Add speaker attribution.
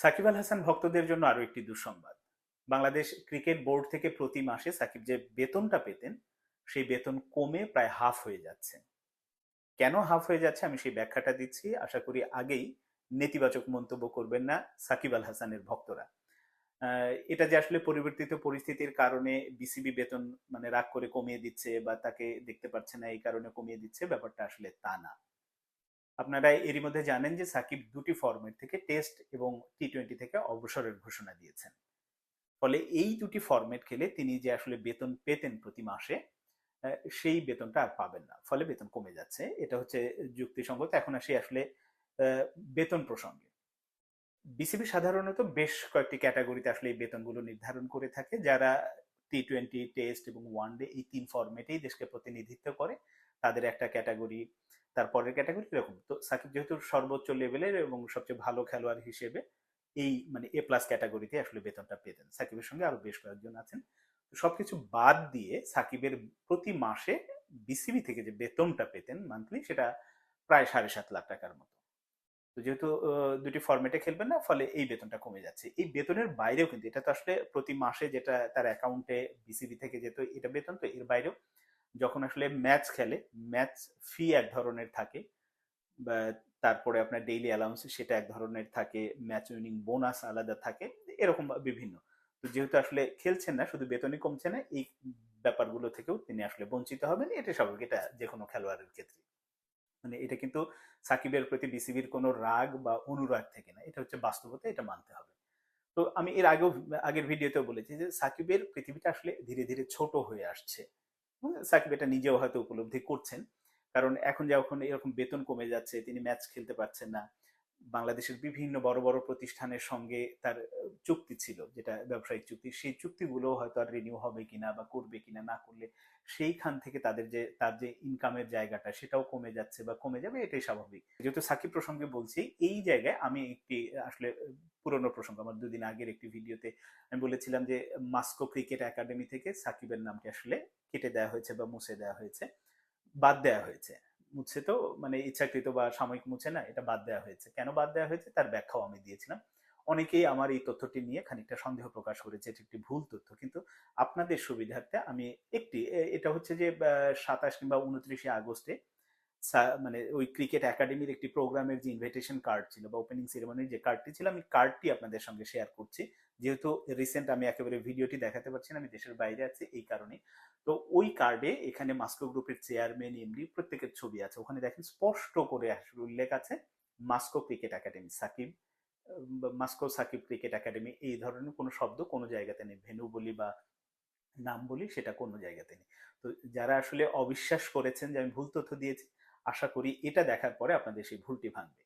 Speaker 1: সাকিব আল হাসান ভক্তদের জন্য আরও একটি দুঃসংবাদ। বাংলাদেশ ক্রিকেট বোর্ড থেকে প্রতি মাসে সাকিব যে বেতনটা পেতেন, সেই বেতন কমে প্রায় হাফ হয়ে যাচ্ছে। কেন হাফ হয়ে যাচ্ছে আমি সেই ব্যাখ্যাটা দিচ্ছি। আশা করি আগেই নেতিবাচক মন্তব্য করবেন না সাকিব আল হাসানের ভক্তরা। এটা যে আসলে পরিবর্তিত পরিস্থিতির কারণে বিসিবি বেতন মানে রাগ করে কমিয়ে দিচ্ছে বা তাকে দেখতে পাচ্ছে না এই কারণে কমিয়ে দিচ্ছে, ব্যাপারটা আসলে তা না। আপনারা এরই মধ্যে জানেন যে সাকিব দুটি ফরম্যাট থেকে টেস্ট এবং টি টোয়েন্টি থেকে অবসরের ঘোষণা দিয়েছেন। ফলে এই দুটি ফরম্যাট খেলে তিনি যে আসলে বেতন পেতেন প্রতি মাসে সেই বেতনটা আর পাবেন না। ফলে বেতন কমে যাচ্ছে। এটা হচ্ছে যুক্তিসঙ্গত। এখন আসি আসলে বেতন প্রসঙ্গে। বিসিবি সাধারণত বেশ কয়েকটি ক্যাটাগরিতে আসলে এই বেতনগুলো নির্ধারণ করে থাকে। যারা টি টোয়েন্টি টেস্ট এবং ওয়ান ডে এই তিন ফরম্যাটেই দেশকে প্রতিনিধিত্ব করে, তাদের একটা ক্যাটাগরি তারপরের ক্যাটাগরি এরকম। তো সাকিব যেহেতু সর্বোচ্চ লেভেলের এবং সবচেয়ে ভালো খেলোয়াড় হিসেবে এই মানে এ প্লাস ক্যাটাগরিতে আসলে বেতনটা পেতেন। সাকিবের সঙ্গে আরও বেশ কয়েকজন আছেন। সবকিছু বাদ দিয়ে সাকিবের প্রতি মাসে বিসিবি থেকে যে বেতনটা পেতেন মান্থলি সেটা প্রায় সাড়ে সাত লাখ টাকার মতো। তো যেহেতু দুটি ফরম্যাটে খেলবেন না, ফলে এই বেতনটা কমে যাচ্ছে। এই বেতনের বাইরেও কিন্তু, এটা তো আসলে প্রতি মাসে যেটা তার অ্যাকাউন্টে বিসিবি থেকে যেত এটা বেতন, তো এর বাইরেও যখন আসলে ম্যাচ খেলে, ম্যাচ ফি এক ধরনের থাকে তারপরে আপনার ডেইলি অ্যালাউন্স সেটা এক ধরনের থাকে, ম্যাচ উইনিং বোনাস আলাদা থাকে, এরকম বিভিন্ন। তো যেহেতু আসলে খেলছেন না, শুধু বেতনই কমছে না, এই ব্যাপারগুলো থেকেও তিনি আসলে বঞ্চিত হবেন, এটা স্বাভাবিক, এটা যে কোনো খেলোয়াড়ের ক্ষেত্রে। মানে এটা কিন্তু সাকিবের প্রতি বিসিবির কোনো রাগ বা অনুরাগ থেকে না, এটা হচ্ছে বাস্তবতা, এটা মানতে হবে। তো আমি এর আগেও, আগের ভিডিওতেও বলেছি যে সাকিবের পৃথিবীটা আসলে ধীরে ধীরে ছোট হয়ে আসছে। সাকিব এটা নিজেও হয়তো উপলব্ধি করছেন। কারণ এখন যখন এরকম বেতন কমে যাচ্ছে, তিনি ম্যাচ খেলতে পারছেন না। বাংলাদেশের বিভিন্ন বড় বড় প্রতিষ্ঠানের সঙ্গে তার চুক্তি ছিল, যেটা ব্যবসায়িক চুক্তি। সেই চুক্তিগুলো হয়তো আর রিনিউ হবে কিনা বা করবে কিনা না করলে সেইখান থেকে তাদের যে, তার যে ইনকামের জায়গাটা সেটাও কমে যাচ্ছে বা কমে যাবে, এটাই স্বাভাবিক। যেহেতু সাকিব প্রসঙ্গে বলছি, এই জায়গায় আমি একটি, আসলে পুরনো প্রসঙ্গ, আমার দুদিন আগের একটি ভিডিওতে আমি বলেছিলাম যে মাস্কো ক্রিকেট একাডেমি থেকে সাকিবের নামটি আসলে কেটে দেওয়া হয়েছে বা মুছে দেওয়া হয়েছে, বাদ দেওয়া হয়েছে। মুছে তো মানে ইচ্ছাকৃত বা সাময়িক মুছে না, এটা বাদ দেওয়া হয়েছে। কেন বাদ দেওয়া হয়েছে? তার ব্যাখ্যাও আমি দিয়েছিলাম। অনেকেই আমার এই তথ্যটি নিয়ে খানিকটা সন্দেহ প্রকাশ করেছে, এটি একটি ভুল তথ্য। কিন্তু আপনাদের সুবিধার্থে আমি একটি এটা হচ্ছে যে সাতাশ কিংবা উনত্রিশে আগস্টে মানে ওই ক্রিকেট একাডেমির একটি প্রোগ্রামের যে ইনভিটেশন কার্ড ছিল বা ওপেনিং সেরেমনির যে কার্ডটি ছিল, আমি কার্ডটি আপনাদের সঙ্গে শেয়ার করছি। যেহেতু রিসেন্ট আমি একেবারে ভিডিওটি দেখাতে পারছি না, আমি দেশের বাইরে আছি এই কারণে। তো ওই কার্ডে এখানে মাস্কো গ্রুপের চেয়ারম্যান এমডি প্রত্যেকের ছবি আছে। ওখানে দেখেন স্পষ্ট করে আসলে উল্লেখ আছে Masco cricket academy Shakib Masco Shakib cricket academy এই ধরনের কোনো শব্দ কোনো জায়গাতে নেই। ভেনু বলি বা নাম বলি সেটা কোনো জায়গাতে নেই। তো যারা আসলে অবিশ্বাস করেছেন যে আমি ভুল তথ্য দিয়েছি আশা করি এটা দেখার পরে আপনাদের সেই ভুলটি ভাঙবে।